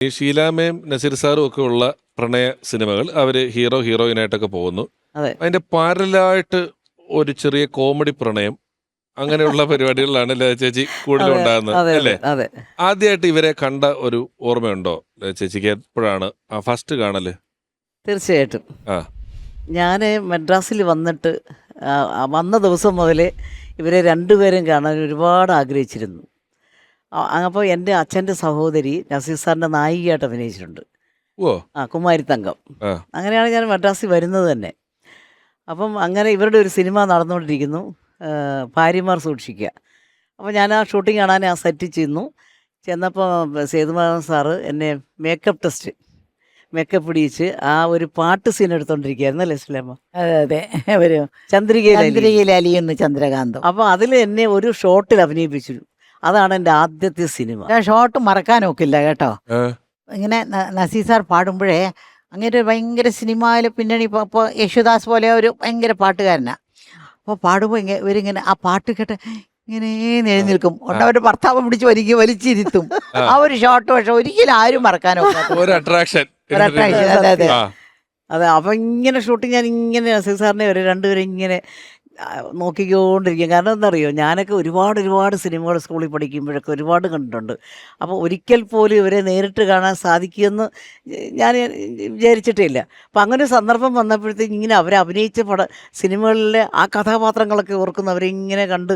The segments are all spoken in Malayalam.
ഈ ഷീലാമയും നസീർ സാറും ഒക്കെ ഉള്ള പ്രണയ സിനിമകൾ അവർ ഹീറോ ഹീറോയിൻ ആയിട്ടൊക്കെ പോകുന്നു. അതെ. അതിന്റെ പാരലായിട്ട് ഒരു ചെറിയ കോമഡി പ്രണയം അങ്ങനെയുള്ള പരിപാടികളിലാണ് ലത ചേച്ചി കൂടുതലും ഉണ്ടാകുന്നത് അല്ലേ? അതെ. ആദ്യമായിട്ട് ഇവരെ കണ്ട ഒരു ഓർമ്മയുണ്ടോ ലത ചേച്ചിക്ക്? എപ്പോഴാണ്? ആ ഫസ്റ്റ് കാണൽ? തീർച്ചയായിട്ടും. ആ. ഞാൻ മദ്രാസിൽ വന്നിട്ട് ആ വന്ന ദിവസം മുതലേ ഇവരെ രണ്ടുപേരും കാണാൻ ഒരുപാട് ആഗ്രഹിച്ചിരുന്നു. അപ്പോൾ എന്റെ അച്ഛന്റെ സഹോദരി നസീർ സാറിന്റെ നായികയായിട്ട് അഭിനയിച്ചിട്ടുണ്ട്. ഓ ആ കുമാരി തങ്കം. അങ്ങനെയാണ് ഞാൻ മദ്രാസിൽ വരുന്നത് തന്നെ. അപ്പം അങ്ങനെ ഇവരുടെ ഒരു സിനിമ നടന്നുകൊണ്ടിരിക്കുന്നു. ഭാര്യമാർ സൂക്ഷിക്കുക. അപ്പോൾ ഞാൻ ആ ഷൂട്ടിംഗ് കാണാൻ ആ സെറ്റ് ചെന്നു ചെന്നപ്പോൾ സേതുമാധവൻ സാറ് എന്നെ മേക്കപ്പ് ടെസ്റ്റ് മേക്കപ്പ് പിടിച്ച് ആ ഒരു പാട്ട് സീൻ എടുത്തോണ്ടിരിക്കുകയായിരുന്നു അല്ലേ സുലേമ? അതെ അതെ. ഒരു ചന്ദ്രികയിൽ ചന്ദ്രികയിൽ അലിയുന്നു ചന്ദ്രകാന്തം. അപ്പോൾ അതിൽ എന്നെ ഒരു ഷോട്ടിൽ അഭിനയിപ്പിച്ചു. അതാണ് എന്റെ ആദ്യത്തെ സിനിമ. ഞാൻ ഷോട്ട് മറക്കാൻ ഒക്കില്ല കേട്ടോ. ഇങ്ങനെ നസീർ സാർ പാടുമ്പോഴേ അങ്ങനെ ഒരു ഭയങ്കര സിനിമയിൽ പിന്നണി ഇപ്പോൾ ഇപ്പോൾ യേശുദാസ് പോലെ ഒരു ഭയങ്കര പാട്ടുകാരനാണ് അപ്പോൾ പാടുമ്പോൾ ഇങ്ങനെ ഇവരിങ്ങനെ ആ പാട്ട് കേട്ട് ഇങ്ങനെ എഴുന്നേൽക്കും. അവരുടെ ഭർത്താവ് പിടിച്ച് വലിക്കും വലിച്ചിരുത്തും. ആ. ഒരു ഷോട്ട് പക്ഷെ ഒരിക്കലും ആരും മറക്കാനോ ഒരു അട്രാക്ഷൻ അതെ അതെ. അതെ അപ്പം ഇങ്ങനെ ഷൂട്ടിങ് ഞാൻ ഇങ്ങനെ നസീർ സാറിനെ ഒരു രണ്ടുപേരും ഇങ്ങനെ നോക്കിക്കൊണ്ടിരിക്കും. കാരണം എന്താ അറിയോ ഞാനൊക്കെ ഒരുപാട് ഒരുപാട് സിനിമകൾ സ്കൂളിൽ പഠിക്കുമ്പോഴൊക്കെ ഒരുപാട് കണ്ടിട്ടുണ്ട്. അപ്പോൾ ഒരിക്കൽ പോലും ഇവരെ നേരിട്ട് കാണാൻ സാധിക്കുമെന്ന് ഞാൻ വിചാരിച്ചിട്ടേ ഇല്ല അപ്പം അങ്ങനെ സന്ദർഭം വന്നപ്പോഴത്തേക്ക് ഇങ്ങനെ അവരെ അഭിനയിച്ച പട സിനിമകളിലെ ആ കഥാപാത്രങ്ങളൊക്കെ ഓർക്കുന്നവരെ ഇങ്ങനെ കണ്ട്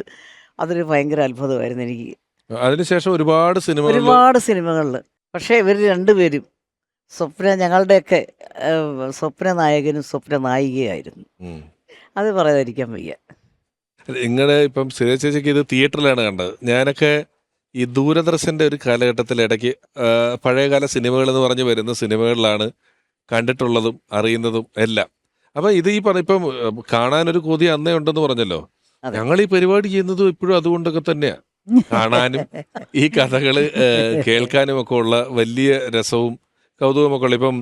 അതൊരു ഭയങ്കര അത്ഭുതമായിരുന്നു എനിക്ക്. അതിനുശേഷം ഒരുപാട് സിനിമ ഒരുപാട് സിനിമകളിൽ പക്ഷേ ഇവർ രണ്ടുപേരും സ്വപ്ന ഞങ്ങളുടെയൊക്കെ സ്വപ്ന നായകനും സ്വപ്ന നായികയായിരുന്നു അത് പറയാതിരിക്കാൻ വയ്യ. നിങ്ങളുടെ ഇപ്പം സുരേഷ് ചേച്ചിക്ക് ഇത് തിയേറ്ററിലാണ് കണ്ടത്. ഞാനൊക്കെ ഈ ദൂരദർശന്റെ ഒരു കാലഘട്ടത്തിൽ ഇടയ്ക്ക് പഴയകാല സിനിമകൾ എന്ന് പറഞ്ഞ് വരുന്ന സിനിമകളിലാണ് കണ്ടിട്ടുള്ളതും അറിയുന്നതും എല്ലാം. അപ്പൊ ഇത് ഈ പറഞ്ഞ ഇപ്പം കാണാനൊരു കൊതി അന്നേ ഉണ്ടെന്ന് പറഞ്ഞല്ലോ. ഞങ്ങൾ ഈ പരിപാടി ചെയ്യുന്നതും ഇപ്പോഴും അതുകൊണ്ടൊക്കെ തന്നെയാ. കാണാനും ഈ കഥകൾ കേൾക്കാനും ഒക്കെ ഉള്ള വലിയ രസവും കൗതുകമൊക്കെ ഉള്ള ഇപ്പം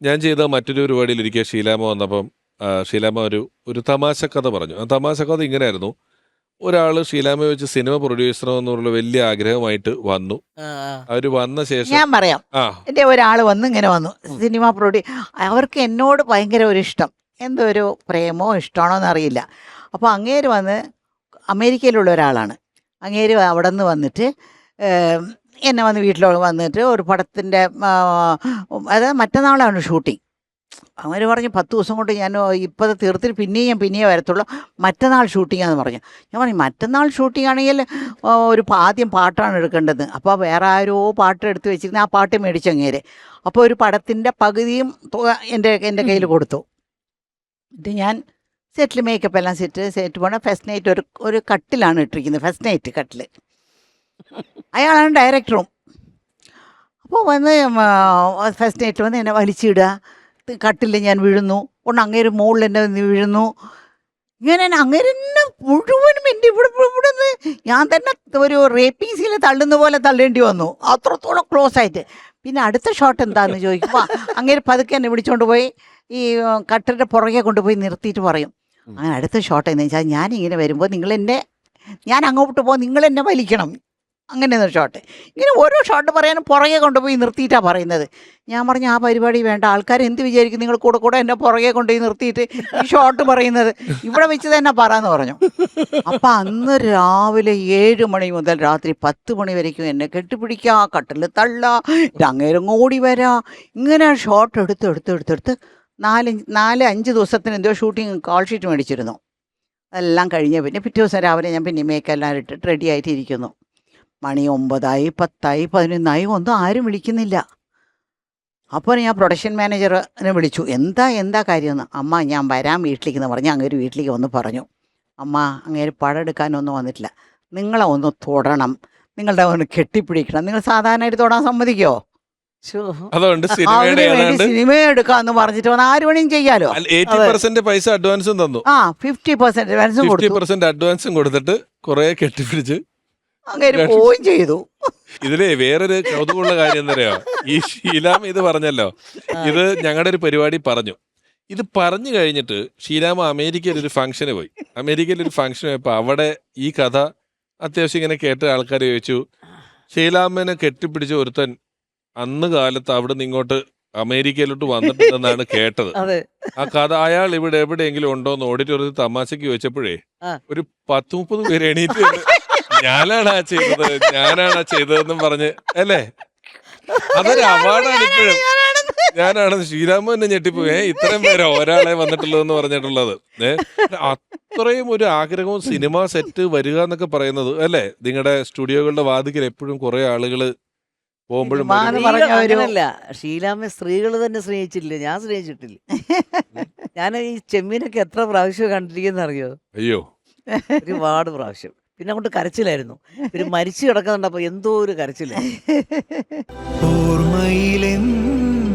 ഞാൻ ചെയ്ത മറ്റൊരു പരിപാടിയിൽ ഇരിക്കുക ഷീലാമ വന്നപ്പം ആ, ഷീലാമ ഒരു ഒരു തമാശ കഥ പറഞ്ഞു. ആ തമാശ കഥ ഇങ്ങനെയായിരുന്നു. ഒരാൾ ഷീലാമയെ വെച്ച് സിനിമ പ്രൊഡ്യൂസറോ എന്നുള്ള വലിയ ആഗ്രഹമായിട്ട് വന്നു. അവർ വന്ന ശേഷം ഞാൻ പറയാം. എന്റെ ഒരാൾ വന്ന് ഇങ്ങനെ വന്നു. സിനിമ പ്രൊഡ്യൂ അവർക്ക് എന്നോട് ഭയങ്കര ഒരു ഇഷ്ടം. എന്തോ ഒരു പ്രേമോ ഇഷ്ടമാണോ എന്നറിയില്ല. അപ്പോൾ അങ്ങേര് വന്ന് അമേരിക്കയിലുള്ള ഒരാളാണ്. അങ്ങേര് അവിടെ നിന്ന് വന്നിട്ട് എന്നെ വന്ന് വീട്ടിലോട്ട് വന്നിട്ട് ഒരു പടത്തിന്റെ അതായത് മറ്റന്നാളാണ് ഷൂട്ടിങ് അങ്ങനെ പറഞ്ഞു പത്ത് ദിവസം കൊണ്ട് ഞാൻ ഇപ്പോൾ തീർത്തിട്ട് പിന്നെയും ഞാൻ പിന്നെയും വരത്തുള്ളൂ. മറ്റന്നാൾ ഷൂട്ടിങ്ങാന്ന് പറഞ്ഞു. ഞാൻ പറഞ്ഞു മറ്റന്നാൾ ഷൂട്ടിംഗ് ആണെങ്കിൽ ഒരു ആദ്യം പാട്ടാണ് എടുക്കേണ്ടത്. അപ്പോൾ വേറെ ആരോ പാട്ട് എടുത്ത് വെച്ചിരുന്ന ആ പാട്ട് മേടിച്ചങ്ങേര് അപ്പോൾ ഒരു പടത്തിന്റെ പകുതിയും തുക എന്റെ എന്റെ കയ്യിൽ കൊടുത്തു. എന്നിട്ട് ഞാൻ സെറ്റിൽ മേക്കപ്പ് എല്ലാം സെറ്റ് സെറ്റ് പോണ ഫസ്റ്റ് നൈറ്റ് ഒരു ഒരു കട്ടിലാണ് ഇട്ടിരിക്കുന്നത് ഫസ്റ്റ് നൈറ്റ് കട്ടിൽ അയാളാണ് ഡയറക്ടറും അപ്പോൾ വന്ന് ഫസ്റ്റ് നൈറ്റ് വന്ന് എന്നെ വലിച്ചിടുക. കട്ടിൽ ഞാൻ വീഴുന്നു. ഒന്ന് അങ്ങേര് മുകളിൽ എന്നെ വീഴുന്നു. ഇങ്ങനെ അങ്ങേര് എന്നെ മുഴുവനും എന്റെ ഇവിടെ ഇവിടെ നിന്ന് ഞാൻ തന്നെ ഒരു റേപ്പിംഗ് സീൽ തള്ളുന്ന പോലെ തള്ളേണ്ടി വന്നു. അത്രത്തോളം ക്ലോസ് ആയിട്ട്. പിന്നെ അടുത്ത ഷോട്ട് എന്താന്ന് ചോദിക്കുമ്പോൾ അങ്ങേര് പതുക്കെ എന്നെ വിളിച്ചുകൊണ്ട് പോയി. ഈ കട്ടറിന്റെ പുറകെ കൊണ്ടുപോയി നിർത്തിയിട്ട് പറയും. അങ്ങനെ അടുത്ത ഷോട്ട് എന്ന് വെച്ചാൽ ഞാൻ ഇങ്ങനെ വരുമ്പോൾ നിങ്ങൾ എന്നെ ഞാൻ അങ്ങോട്ട് പോകാൻ നിങ്ങൾ എന്നെ വലിക്കണം. അങ്ങനെ ഒരു ഷോട്ട് ഇങ്ങനെ ഓരോ ഷോട്ട് പറയാനും പുറകെ കൊണ്ടുപോയി നിർത്തിയിട്ടാണ് പറയുന്നത്. ഞാൻ പറഞ്ഞു ആ പരിപാടി വേണ്ട. ആൾക്കാർ എന്ത് വിചാരിക്കും? നിങ്ങൾ കൂടെ കൂടെ എന്നെ പുറകെ കൊണ്ടുപോയി നിർത്തിയിട്ട് ഈ ഷോട്ട് പറയുന്നത്. ഇവിടെ വെച്ച് തന്നെ പറയാന്ന് പറഞ്ഞു. അപ്പം അന്ന് രാവിലെ ഏഴ് മണി മുതൽ രാത്രി പത്ത് മണി വരയ്ക്കും എന്നെ കെട്ടിപ്പിടിക്കുക കട്ടിൽ തള്ള അങ്ങേരും ഓടി വരാ. ഇങ്ങനെ ഷോട്ട് എടുത്ത് എടുത്ത് എടുത്തെടുത്ത് നാല് നാല് അഞ്ച് ദിവസത്തിന് എന്തോ ഷൂട്ടിങ് കോൾ ഷീറ്റ് മേടിച്ചിരുന്നു. അതെല്ലാം കഴിഞ്ഞ് പിന്നെ പിറ്റേ ദിവസം രാവിലെ ഞാൻ പിന്നെ മേക്കെല്ലാം ഇട്ടിട്ട് റെഡി ആയിട്ട് ഇരിക്കുന്നു മണി ഒമ്പതായി പത്തായി പതിനൊന്നായി ഒന്നും ആരും വിളിക്കുന്നില്ല. അപ്പോൾ ഞാൻ പ്രൊഡക്ഷൻ മാനേജറിനെ വിളിച്ചു. എന്താ എന്താ കാര്യമെന്ന് അമ്മ ഞാൻ വരാൻ വീട്ടിലേക്ക് എന്ന് പറഞ്ഞ് അങ്ങേര് വീട്ടിലേക്ക് വന്ന് പറഞ്ഞു. അമ്മ അങ്ങേര് പടം എടുക്കാനൊന്നും വന്നിട്ടില്ല. നിങ്ങളെ ഒന്ന് തൊടണം. നിങ്ങളുടെ ഒന്ന് കെട്ടിപ്പിടിക്കണം. നിങ്ങൾ സാധാരണയായിട്ട് തൊടാൻ സമ്മതിക്കോ? സിനിമ എടുക്കാന്ന് പറഞ്ഞിട്ട് വന്ന ആര് വേണേലും ചെയ്യാലോ? പൈസ അഡ്വാൻസും തന്നു. ആ ഫിഫ്റ്റി പെർസെന്റ് അഡ്വാൻസും കൊടുത്തു. പെർസെന്റ് അഡ്വാൻസും കൊടുത്തിട്ട് കുറെ കെട്ടിപ്പിടിച്ച് അങ്ങനെ പോവുകയും ചെയ്തു. ഇതിലെ വേറൊരു കൗതുകമുള്ള കാര്യം എന്താ പറയാ ഈ ഷീലാമ ഇത് പറഞ്ഞല്ലോ. ഇത് ഞങ്ങളുടെ ഒരു പരിപാടി പറഞ്ഞു. ഇത് പറഞ്ഞു കഴിഞ്ഞിട്ട് ഷീലാമ അമേരിക്കയിൽ ഒരു ഫംഗ്ഷന് പോയി. അമേരിക്കയിൽ ഒരു ഫംഗ്ഷൻ പോയപ്പോ അവിടെ ഈ കഥ അത്യാവശ്യം ഇങ്ങനെ കേട്ട ആൾക്കാർ ചോദിച്ചു ഷീലാമ്മനെ കെട്ടിപ്പിടിച്ച ഒരുത്തൻ അന്ന് കാലത്ത് അവിടെ നിന്ന് ഇങ്ങോട്ട് അമേരിക്കയിലോട്ട് വന്നിട്ടുണ്ടെന്നാണ് കേട്ടത്. അതെ. ആ കഥ അയാൾ ഇവിടെ എവിടെയെങ്കിലും ഉണ്ടോ എന്ന് ഓഡിറ്റോറിയത്തിൽ തമാശക്ക് ചോദിച്ചപ്പോഴേ ഒരു പത്ത് മുപ്പത് പേര് എണീറ്റ് ഞാനാണ് ആ ചെയ്തത്. ഞാനാണ് ആ ചെയ്തതെന്നും പറഞ്ഞ് അല്ലേ? അതൊരു അവാർഡാണ് ഇപ്പോഴും. ഞാനാണ് ശ്രീരാമൻ എന്നെ ഞെട്ടിപ്പോ ഇത്രയും പേര് ഒരാളെ വന്നിട്ടുള്ളൂ എന്ന് പറഞ്ഞിട്ടുള്ളത് അത്രയും ഒരു ആഗ്രഹവും സിനിമ സെറ്റ് വരിക എന്നൊക്കെ പറയുന്നത് അല്ലേ? നിങ്ങളുടെ സ്റ്റുഡിയോകളുടെ വാതിക്കൽ എപ്പോഴും കുറെ ആളുകൾ പോകുമ്പോഴും സ്ത്രീകൾ അങ്ങനല്ല. ഷീലാമ്മ സ്ത്രീകൾ തന്നെ സ്നേഹിച്ചില്ല ഞാൻ സ്നേഹിച്ചിട്ടില്ല. ഞാൻ ഈ ചെമ്മീനൊക്കെ എത്ര പ്രാവശ്യം കണ്ടിരിക്കുന്ന അറിയോ? അയ്യോ. ഒരുപാട് പ്രാവശ്യം. പിന്നെ അങ്ങോട്ട് കരച്ചിലായിരുന്നു. പിന്നെ മരിച്ചു കിടക്കുന്നുണ്ടപ്പോ എന്തോ ഒരു കരച്ചിൽ. ഓർമ്മയിലെന്നും